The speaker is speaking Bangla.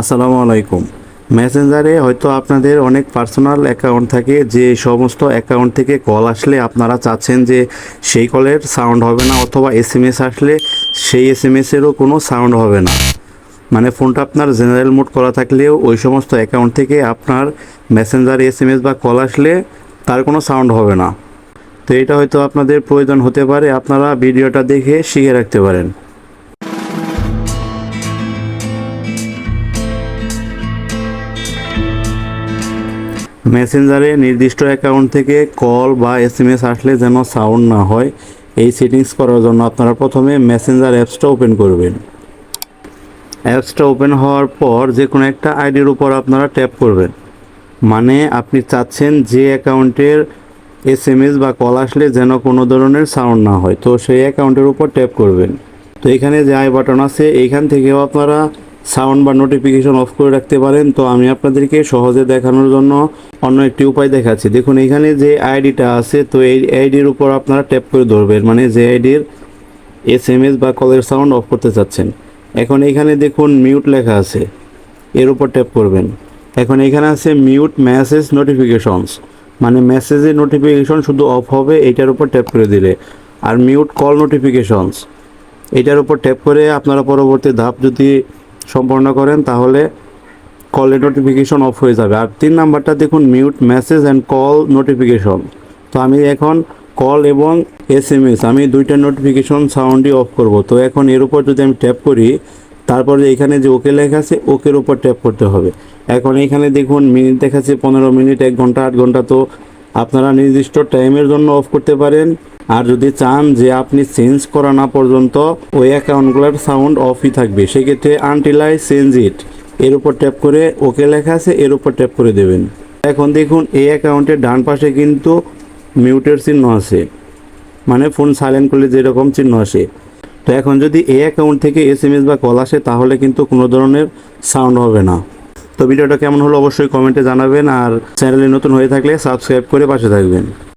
আসসালামু আলাইকুম। মেসেঞ্জারে হয়তো আপনাদের অনেক পার্সোনাল অ্যাকাউন্ট থাকে, যে সমস্ত অ্যাকাউন্ট থেকে কল আসলে আপনারা চাচ্ছেন যে সেই কলের সাউন্ড হবে না অথবা এস এম এস আসলে সেই এস এম এসেরও কোনো সাউন্ড হবে না। মানে ফোনটা আপনার জেনারেল মোড করা থাকলেও ওই সমস্ত অ্যাকাউন্ট থেকে আপনার মেসেঞ্জার এস এম এস বা কল আসলে তার কোনো সাউন্ড হবে না। তো এটা হয়তো আপনাদের প্রয়োজন হতে পারে, আপনারা ভিডিওটা দেখে শিখে রাখতে পারেন। মেসেঞ্জারে নির্দিষ্ট অ্যাকাউন্ট থেকে কল বা এস এম এস আসলে যেন সাউন্ড না হয়, এই সেটিংস করার জন্য আপনারা প্রথমে মেসেঞ্জার অ্যাপসটা ওপেন করবেন। অ্যাপসটা ওপেন হওয়ার পর যে কোনো একটা আইডির উপর আপনারা ট্যাপ করবেন। মানে আপনি চাচ্ছেন যে অ্যাকাউন্টের এস এম এস বা কল আসলে যেন কোনো ধরনের সাউন্ড না হয়, তো সেই অ্যাকাউন্টের উপর ট্যাপ করবেন। তো এখানে যে আই বাটন আছে, এইখান থেকেও আপনারা সাউন্ড বা নোটিফিকেশন অফ করে রাখতে পারেন। তো আমি আপনাদেরকে সহজে দেখানোর জন্য অন্য একটি উপায় দেখাচ্ছি। দেখুন, এখানে যে আইডিটা আছে, তো এই আইডির উপর আপনারা ট্যাপ করে ধরবেন। মানে যে আইডির এস এম এস বা কলের সাউন্ড অফ করতে চাচ্ছেন। এখন এখানে দেখুন, মিউট লেখা আছে। এর উপর ট্যাপ করবেন। এখন এখানে আছে মিউট মেসেজ নোটিফিকেশনস। মানে মেসেজের নোটিফিকেশন শুধু অফ হবে, এটার উপর ট্যাপ করে দিলে। আর মিউট কল নোটিফিকেশনস, এটার উপর ট্যাপ করে আপনারা পরবর্তী ধাপ যদি সম্পন্ন করেন, তাহলে কলের নোটিফিকেশন অফ হয়ে যাবে। আর তিন নাম্বারটা দেখুন mute message and call notification তো আমি এখন কল এবং এস এম এস আমি দুইটা নোটিফিকেশন সাউন্ডই অফ করব। তো এখন এর উপর যদি আমি ট্যাপ করি, তারপরে এখানে যে ওকে লেখা আছে ওকের উপর ট্যাপ করতে হবে। এখন এখানে দেখুন মিনিট দেখাচ্ছে পনেরো মিনিট, এক ঘণ্টা, আট ঘণ্টা। তো আপনারা নির্দিষ্ট টাইমের জন্য অফ করতে পারেন। আর যদি চান যে আপনি চেঞ্জ করা না পর্যন্ত, ওই অ্যাকাউন্টগুলোর সাউন্ড অফই থাকবে। সেক্ষেত্রে আনটিল আই চেঞ্জ ইট এর উপর ট্যাপ করে ওকে লেখা আছে, এর উপর ট্যাপ করে দেবেন। এখন দেখুন, এই অ্যাকাউন্টের ডান পাশে কিন্তু মিউটের চিহ্ন আছে। মানে ফোন সাইলেন্ট করলে যেরকম চিহ্ন আসে। তো এখন যদি এই অ্যাকাউন্ট থেকে এস এম এস বা কল আসে, তাহলে কিন্তু কোনো ধরনের সাউন্ড হবে না। তো ভিডিওটা কেমন হলো অবশ্যই কমেন্টে জানাবেন, আর চ্যানেলে নতুন হয়ে থাকলে সাবস্ক্রাইব করে পাশে থাকবেন।